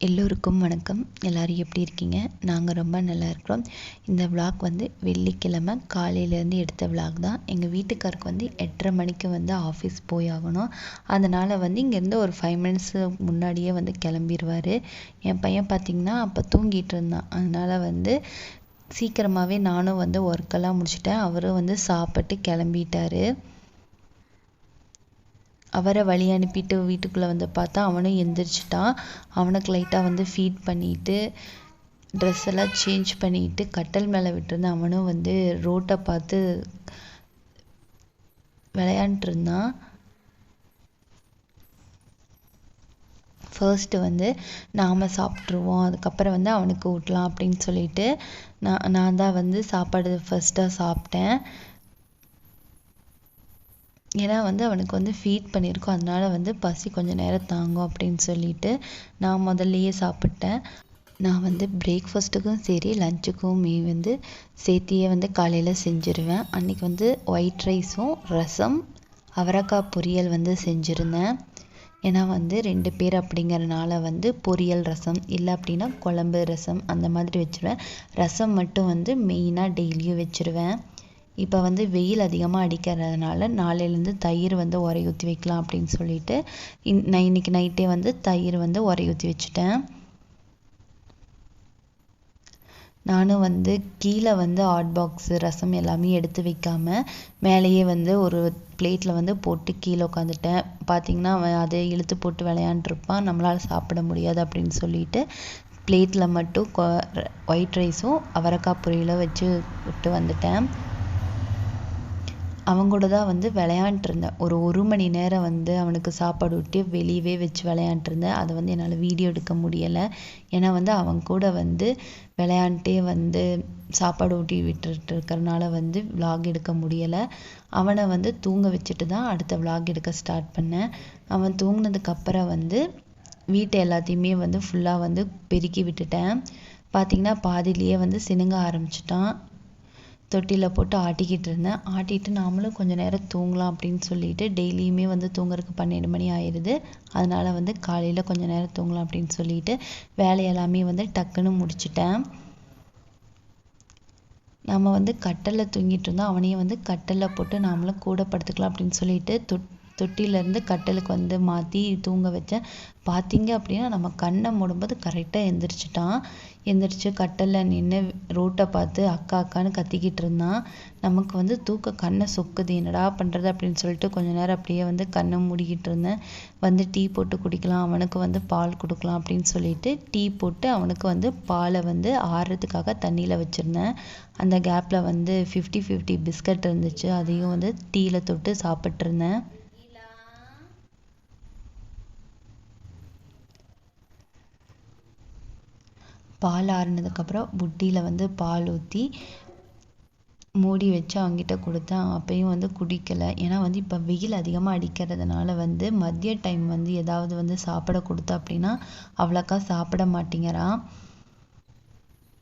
எல்லோருக்கும் வணக்கம். எல்லோரும் எப்படி இருக்கீங்க? நாங்கள் ரொம்ப நல்லா இருக்கிறோம். இந்த விளாக் வந்து வெள்ளிக்கிழமை காலையிலேருந்து எடுத்த விளாக் தான். எங்கள் வீட்டுக்காருக்கு வந்து எட்டரை மணிக்கு வந்து ஆஃபீஸ் போய் ஆகணும் அதனால் வந்து இங்கேருந்து ஒரு ஃபைவ் மினிட்ஸு முன்னாடியே வந்து கிளம்பிடுவார் என் பையன் பார்த்திங்கன்னா அப்போ தூங்கிட்டு இருந்தான். அதனால் வந்து சீக்கிரமாகவே நானும் வந்து ஒர்க்கெல்லாம் முடிச்சிட்டேன். அவரும் வந்து சாப்பிட்டு கிளம்பிட்டாரு. அவரை வழி அனுப்பிட்டு வீட்டுக்குள்ளே வந்து பார்த்தா அவனும் எந்திரிச்சிட்டான். அவனுக்கு லைட்டாக வந்து ஃபீட் பண்ணிட்டு ட்ரெஸ் எல்லாம் சேஞ்ச் பண்ணிட்டு கட்டல் மேலே விட்டுருந்தான் அவனும் வந்து ரோட்டை பார்த்து விளையாண்டுட்டு இருந்தான். ஃபர்ஸ்ட்டு வந்து நாம் சாப்பிட்ருவோம் அதுக்கப்புறம் வந்து அவனுக்கு ஊட்டலாம் அப்படின்னு சொல்லிட்டு நான் நான் தான் வந்து சாப்பாடு ஃபர்ஸ்ட்டாக சாப்பிட்டேன். ஏன்னா வந்து அவனுக்கு வந்து ஃபீட் பண்ணியிருக்கோம். அதனால வந்து பசி கொஞ்சம் நேரம் தாங்கும் அப்படின்னு சொல்லிட்டு நான் முதல்லையே சாப்பிட்டேன். நான் வந்து பிரேக்ஃபாஸ்ட்டுக்கும் சரி லஞ்சுக்குமே வந்து சேர்த்தியே வந்து காலையில் செஞ்சுருவேன். அன்றைக்கி வந்து ஒயிட் ரைஸும் ரசம் அவரைக்காய் பொரியல் வந்து செஞ்சுருந்தேன். ஏன்னா வந்து ரெண்டு பேர் அப்படிங்கிறனால வந்து பொரியல் ரசம் இல்லை அப்படின்னா குழம்பு ரசம் அந்த மாதிரி வச்சுருவேன். ரசம் மட்டும் வந்து மெயினாக டெய்லியும் வச்சுருவேன். இப்போ வந்து வெயில் அதிகமாக அடிக்கிறதுனால நாளையிலேருந்து தயிர் வந்து உரை ஊற்றி வைக்கலாம் அப்படின்னு சொல்லிட்டு இன் நான் இன்னைக்கு நைட்டே வந்து தயிர் வந்து உரை ஊற்றி வச்சுட்டேன். நானும் வந்து கீழே வந்து ஹாட் பாக்ஸு ரசம் எல்லாமே எடுத்து வைக்காமல் மேலேயே வந்து ஒரு பிளேட்டில் வந்து போட்டு கீழே உட்காந்துட்டேன் பார்த்தீங்கன்னா அவன் அதை இழுத்து போட்டு விளையாண்டுருப்பான் நம்மளால் சாப்பிட முடியாது அப்படின்னு சொல்லிட்டு பிளேட்டில் மட்டும் ஒயிட் ரைஸும் அவரைக்காய் பொரியலும் வச்சு விட்டு வந்துட்டேன். அவன் கூட தான் வந்து விளையாண்ட்ருந்தேன். ஒரு ஒரு மணி நேரம் வந்து அவனுக்கு சாப்பாடு ஊட்டி வெளியவே வச்சு விளையாண்ட்ருந்தேன். அதை வந்து என்னால் வீடியோ எடுக்க முடியலை. ஏன்னா வந்து அவன் கூட வந்து விளையாண்ட்டே வந்து சாப்பாடு ஊட்டி விட்டுட்டு இருக்கிறனால வந்து விலாக் எடுக்க முடியலை. அவனை வந்து தூங்க வச்சுட்டு தான் அடுத்த விலாக் எடுக்க ஸ்டார்ட் பண்ணேன். அவன் தூங்கினதுக்கப்புறம் வந்து வீட்டை எல்லாத்தையுமே வந்து ஃபுல்லாக வந்து பெருக்கி விட்டுட்டேன். பார்த்திங்கன்னா பாதியிலேயே வந்து சினுங்க ஆரம்பிச்சிட்டான். தொட்டியில் போட்டு ஆட்டிக்கிட்டு இருந்தேன். ஆட்டிட்டு நாமளும் கொஞ்சம் நேரம் தூங்கலாம் அப்படின்னு சொல்லிட்டு டெய்லியுமே வந்து தூங்குறதுக்கு பன்னெண்டு மணி ஆயிடுது அதனால் வந்து காலையில் கொஞ்சம் நேரம் தூங்கலாம் அப்படின்னு சொல்லிட்டு வேலையெல்லாமே வந்து டக்குன்னு முடிச்சிட்டேன். நம்ம வந்து கட்டலில் தூங்கிட்டு இருந்தோம். அவனையும் வந்து கட்டலில் போட்டு நாமளும் கூட படுத்துக்கலாம் அப்படின்னு சொல்லிட்டு தொட் தொட்டிலேருந்து கட்டலுக்கு வந்து மாற்றி தூங்க வச்சேன். பார்த்தீங்க அப்படின்னா நம்ம கண்ணை மூடும்போது கரெக்டாக எந்திரிச்சிட்டான். எந்திரிச்சு கட்டலில் நின்று ரோட்டை பார்த்து அக்கா அக்கான்னு கத்திக்கிட்டு இருந்தான். நமக்கு வந்து தூக்க கண்ணை சொக்குது. என்னடா பண்ணுறது அப்படின்னு சொல்லிட்டு கொஞ்ச நேரம் அப்படியே வந்து கண்ணை மூடிக்கிட்டு இருந்தேன். வந்து டீ போட்டு குடிக்கலாம் அவனுக்கு வந்து பால் கொடுக்கலாம் அப்படின்னு சொல்லிட்டு டீ போட்டு அவனுக்கு வந்து பாலை வந்து ஆறுறதுக்காக தண்ணியில் வச்சுருந்தேன். அந்த கேப்பில் வந்து ஃபிஃப்டி ஃபிஃப்டி பிஸ்கட் இருந்துச்சு. அதையும் வந்து டீயில் தொட்டு சாப்பிட்ருந்தேன் பால் ஆறுனதுக்கப்புறம் புட்டியில் வந்து பால் ஊற்றி மூடி வச்சு அவங்ககிட்ட கொடுத்தேன். அப்பயும் வந்து குடிக்கலை. ஏன்னா வந்து இப்போ வெயில் அதிகமாக அடிக்கிறதுனால வந்து மதிய டைம் வந்து ஏதாவது வந்து சாப்பிட கொடுத்தா அப்படின்னா அவ்வளோக்கா சாப்பிட மாட்டேங்கிறான்.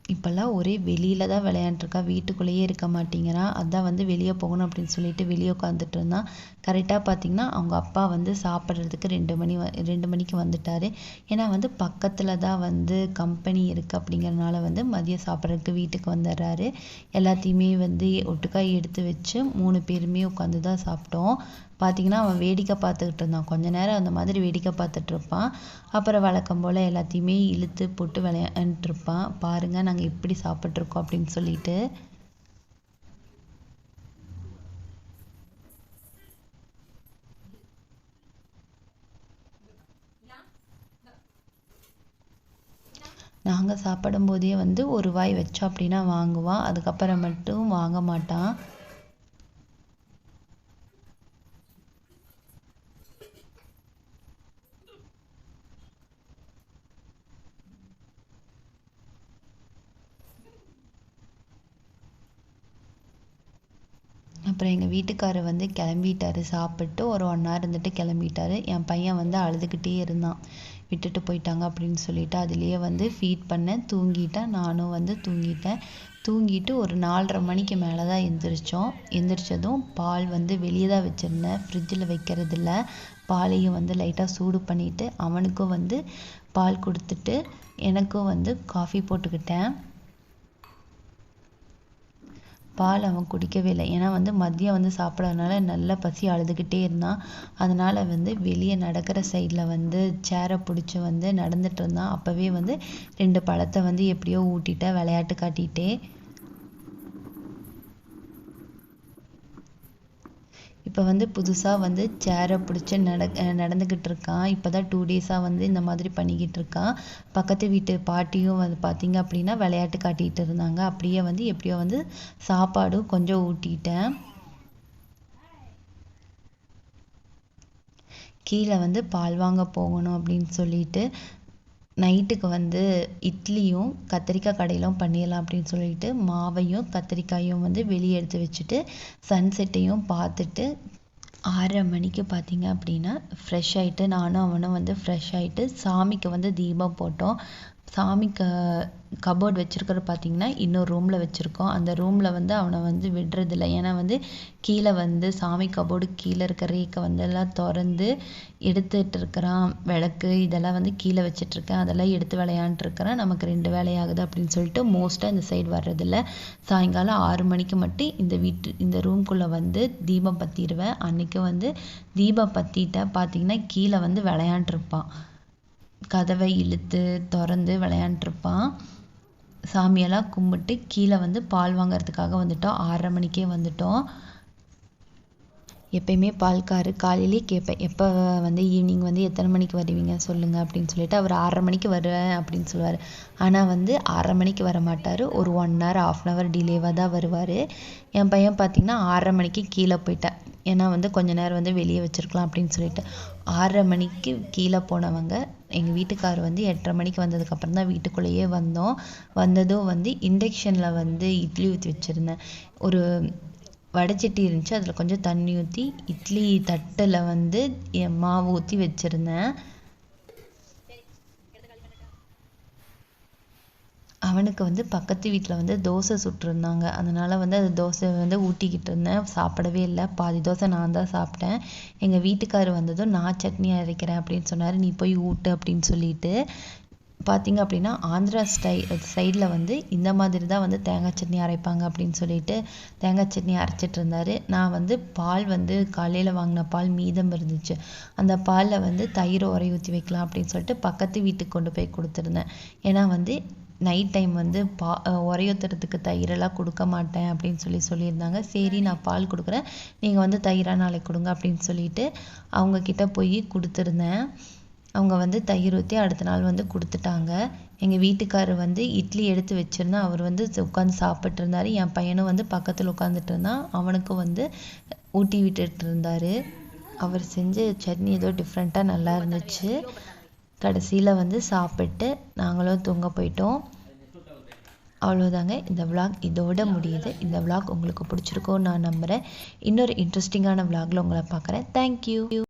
இப்போல்லாம் ஒரே வெளியில் தான் விளையாண்டுருக்கா வீட்டுக்குள்ளேயே இருக்க மாட்டேங்கிறான் அதான் வந்து வெளியே போகணும் அப்படின்னு சொல்லிட்டு வெளியே உட்காந்துட்டு இருந்தான் கரெக்டாக பார்த்தீங்கன்னா அவங்க அப்பா வந்து சாப்பிட்றதுக்கு ரெண்டு மணி ரெண்டு மணிக்கு வந்துட்டார். ஏன்னா வந்து பக்கத்தில் தான் வந்து கம்பெனி இருக்குது அப்படிங்கிறனால வந்து மதியம் சாப்பிட்றதுக்கு வீட்டுக்கு வந்துடுறாரு. எல்லாத்தையுமே வந்து ஒட்டுக்காய் எடுத்து வச்சு மூணு பேருமே உட்காந்து தான் சாப்பிட்டோம். பார்த்தீங்கன்னா அவன் வேடிக்கை பார்த்துக்கிட்டு இருந்தான். கொஞ்ச நேரம் அந்த மாதிரி வேடிக்கை பார்த்துட்டு இருப்பான். அப்புறம் வழக்கம் போல் எல்லாத்தையுமே இழுத்து போட்டு விளையாண்டுருப்பான் பாருங்கள் நாங்கள் எப்படி சாப்பிட்ருக்கோம் அப்படின்னு சொல்லிட்டு. நாங்கள் சாப்பிடும் போதே வந்து ஒரு வாய் வச்சோம் அப்படின்னா வாங்குவான். அதுக்கப்புறம் மட்டும் வாங்க மாட்டான். அப்புறம் எங்கள் வீட்டுக்காரர் வந்து கிளம்பிட்டாரு. சாப்பிட்டு ஒரு ஒன் ஹவர் இருந்துட்டு கிளம்பிட்டாரு. என் பையன் வந்து அழுதுகிட்டே இருந்தான். விட்டுட்டு போயிட்டாங்க அப்படின்னு சொல்லிட்டு அதுலேயே வந்து ஃபீட் பண்ணேன் தூங்கிட்டேன். நானும் வந்து தூங்கிட்டேன். தூங்கிட்டு ஒரு நாலரை மணிக்கு மேலே தான் எந்திரிச்சோம். எந்திரிச்சதும் பால் வந்து வெளியே தான் வச்சுருந்தேன். ஃப்ரிட்ஜில் வைக்கிறதில்ல. பாலையும் வந்து லைட்டாக சூடு பண்ணிவிட்டு அவனுக்கும் வந்து பால் கொடுத்துட்டு எனக்கும் வந்து காஃபி போட்டுக்கிட்டேன். பால் அவன் குடிக்கவே இல்லை. ஏன்னா வந்து மதியம் வந்து சாப்பிடாதனால நல்ல பசி அழுதுகிட்டே இருந்தான். அதனால் வந்து வெளியே நடக்கிற சைடில் வந்து சேரை பிடிச்சி வந்து நடந்துட்டு இருந்தான். அப்போவே வந்து ரெண்டு பழத்தை வந்து எப்படியோ ஊட்டிட்டேன் விளையாட்டு காட்டிகிட்டே இப்போ வந்து புதுசாக வந்து சேரை பிடிச்சி நட நடந்துக்கிட்டு இருக்கான் இப்போ தான் டூ டேஸாக வந்து இந்த மாதிரி பண்ணிக்கிட்டு இருக்கான் பக்கத்து வீட்டு பாட்டியும் வந்து பார்த்தீங்க அப்படின்னா விளையாட்டு காட்டிகிட்டு இருந்தாங்க. அப்படியே வந்து எப்படியோ வந்து சாப்பாடும் கொஞ்சம் ஊட்டிட்டேன். கீழே வந்து பால் வாங்க போகணும் அப்படின்னு சொல்லிட்டு நைட்டுக்கு வந்து இட்லியும் கத்திரிக்காய் கடையிலும் பண்ணிடலாம் அப்படின்னு சொல்லிட்டு மாவையும் கத்திரிக்காயும் வந்து வெளியே எடுத்து வச்சுட்டு சன்செட்டையும் பார்த்துட்டு ஆறரை மணிக்கு பார்த்தீங்க அப்படின்னா ஃப்ரெஷ் ஆகிட்டு நானும் அவனும் வந்து ஃப்ரெஷ் ஆகிட்டு சாமிக்கு வந்து தீபம் போட்டோம். சாமிக்கு கபோர்ட் வச்சுருக்கிற பார்த்திங்கன்னா இன்னொரு ரூமில் வச்சுருக்கோம். அந்த ரூமில் வந்து அவனை வந்து விடுறதில்ல. ஏன்னா வந்து கீழே வந்து சாமி கபோர்டு கீழே இருக்க ரேக்கை வந்து எல்லாம் திறந்து எடுத்துகிட்டு இருக்கிறான். விளக்கு இதெல்லாம் வந்து கீழே வச்சிட்ருக்கேன் அதெல்லாம் எடுத்து விளையாண்டுருக்கிறேன் நமக்கு ரெண்டு வேலையாகுது அப்படின்னு சொல்லிட்டு மோஸ்ட்டாக இந்த சைடு வர்றதில்ல. சாயங்காலம் ஆறு மணிக்கு மட்டும் இந்த வீட்டு இந்த ரூம்குள்ளே வந்து தீபம் பற்றிடுவேன் அன்றைக்கி வந்து தீபம் பற்றிட்ட பார்த்தீங்கன்னா கீழே வந்து விளையாண்டுருப்பான் கதவை இழுத்து திறந்து விளையாண்டுருப்பான். சாமியெல்லாம் கும்பிட்டு கீழே வந்து பால் வாங்குறதுக்காக வந்துட்டோம். ஆறரை மணிக்கே வந்துட்டோம். எப்பயுமே பால்காரு காலையிலே கேட்பேன் எப்போ வந்து ஈவினிங் வந்து எத்தனை மணிக்கு வருவீங்க? சொல்லுங்கள் அப்படின்னு சொல்லிட்டு அவர் ஆறரை மணிக்கு வருவேன் அப்படின்னு சொல்லுவார். ஆனால் வந்து ஆறரை மணிக்கு வர மாட்டார். ஒரு one hour of an hour டிலேவாக தான் வருவார். என் பையன் பார்த்தீங்கன்னா ஆறரை மணிக்கு கீழே போயிட்டேன். ஏன்னா வந்து கொஞ்ச நேரம் வந்து வெளியே வச்சுருக்கலாம் அப்படின்னு சொல்லிட்டு ஆறரை மணிக்கு கீழே போனவங்க எங்கள் வீட்டுக்கார் வந்து எட்டரை மணிக்கு வந்ததுக்கப்புறம் தான் வீட்டுக்குள்ளேயே வந்தோம். வந்ததும் வந்து இண்டக்ஷனில் வந்து இட்லி ஊற்றி வச்சுருந்தேன். ஒரு வடைச்சட்டி இருந்துச்சு அதில் கொஞ்சம் தண்ணி ஊற்றி இட்லி தட்டில் வந்து மாவு ஊற்றி வச்சுருந்தேன். அவனுக்கு வந்து பக்கத்து வீட்டில் வந்து தோசை சுட்டிருந்தாங்க. அதனால் வந்து அது தோசை வந்து ஊட்டிக்கிட்டு இருந்தேன். சாப்பிடவே இல்லை. பாதி தோசை நான் தான் சாப்பிட்டேன். எங்கள் வீட்டுக்காரர் வந்ததும் நான் சட்னி அரைக்கிறேன் அப்படின்னு சொன்னார். நீ போய் ஊட்டு அப்படின்னு சொல்லிட்டு. பார்த்தீங்க அப்படின்னா ஆந்திரா ஸ்டை சைடில் வந்து இந்த மாதிரி தான் வந்து தேங்காய் சட்னி அரைப்பாங்க அப்படின்னு சொல்லிட்டு தேங்காய் சட்னி அரைச்சிட்டு இருந்தாரு. நான் வந்து பால் வந்து காலையில் வாங்கின பால் மீதம் இருந்துச்சு. அந்த பாலில் வந்து தயிர் உரை ஊற்றி வைக்கலாம் அப்படின்னு சொல்லிட்டு பக்கத்து வீட்டுக்கு கொண்டு போய் கொடுத்துருந்தேன். ஏன்னா வந்து நைட் டைம் வந்து பா உரையொத்துறதுக்கு தயிரெல்லாம் கொடுக்க மாட்டேன் அப்படின்னு சொல்லி சொல்லியிருந்தாங்க. சரி நான் பால் கொடுக்குறேன். நீங்கள் வந்து தயிராக நாளைக்கு கொடுங்க அப்படின்னு சொல்லிட்டு அவங்கக்கிட்ட போய் கொடுத்துருந்தேன். அவங்க வந்து தயிர் ஊற்றி அடுத்த நாள் வந்து கொடுத்துட்டாங்க. எங்கள் வீட்டுக்காரர் வந்து இட்லி எடுத்து வச்சுருந்தா அவர் வந்து உட்காந்து சாப்பிட்டு இருந்தார். என் பையனும் வந்து பக்கத்தில் உட்காந்துட்டு இருந்தான் அவனுக்கும் வந்து ஊட்டி விட்டுட்டு இருந்தார். அவர் செஞ்ச சட்னி ஏதோ டிஃப்ரெண்ட்டாக நல்லா இருந்துச்சு. கடைசியில் வந்து சாப்பிட்டு நாங்களும் தூங்க போயிட்டோம். அவ்வளோதாங்க இந்த விளாக் இதோட முடியுது. இந்த விளாக் உங்களுக்கு பிடிச்சிருக்கோன்னு நான் நம்புகிறேன் இன்னொரு இன்ட்ரெஸ்டிங்கான விளாகில் உங்களை பார்க்குறேன். தேங்க்யூ